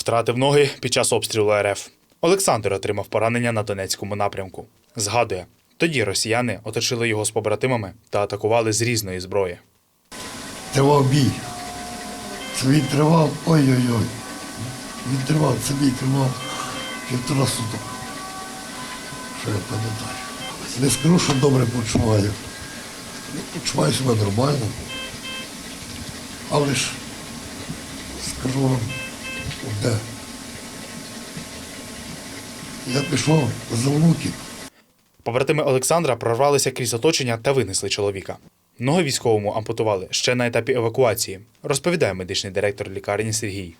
Втратив ноги під час обстрілу РФ. Олександр отримав поранення на Донецькому напрямку. Згадує, тоді росіяни оточили його з побратимами та атакували з різної зброї. Тривав бій. Це він тривав, ой-ой-ой. Він тривав, це бій тривав півтора суток. Що я пам'ятаю. Не скажу, що добре почуваю. Почуваю себе нормально. Але ж скажу вам одне. Я пішов за внуків. Побратими Олександра прорвалися крізь оточення та винесли чоловіка. Ноги військовому ампутували ще на етапі евакуації, розповідає медичний директор лікарні Сергій.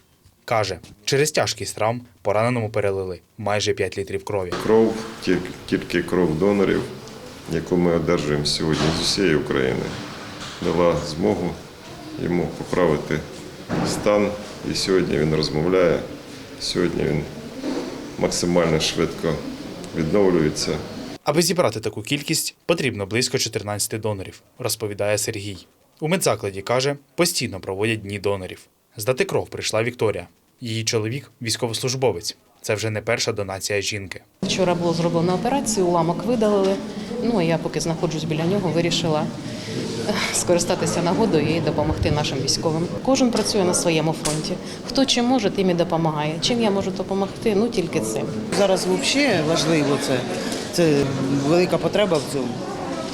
Каже, через тяжкість травм пораненому перелили майже 5 літрів крові. Кров, тільки кров донорів, яку ми одержуємо сьогодні з усієї України, дала змогу йому поправити стан. І сьогодні він розмовляє, сьогодні він максимально швидко відновлюється. Аби зібрати таку кількість, потрібно близько 14 донорів, розповідає Сергій. У медзакладі каже, постійно проводять дні донорів. Здати кров прийшла Вікторія. Її чоловік військовослужбовець. Це вже не перша донація жінки. Вчора було зроблено операцію, уламок видалили. Ну а я поки знаходжусь біля нього, вирішила скористатися нагодою і допомогти нашим військовим. Кожен працює на своєму фронті. Хто чим може, тим і допомагає. Чим я можу допомогти? Ну тільки цим. Зараз взагалі важливо це. Це велика потреба в цьому.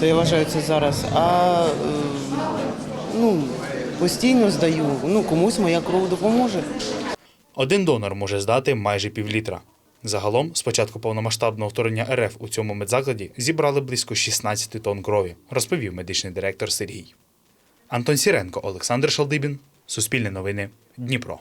То я вважаю це зараз. А е, ну, постійно здаю. Ну, комусь моя кров допоможе. Один донор може здати майже півлітра. Загалом, з початку повномасштабного вторгнення РФ у цьому медзакладі зібрали близько 16 тонн крові, розповів медичний директор Сергій. Антон Сіренко, Олександр Шалдибін, Суспільне новини, Дніпро.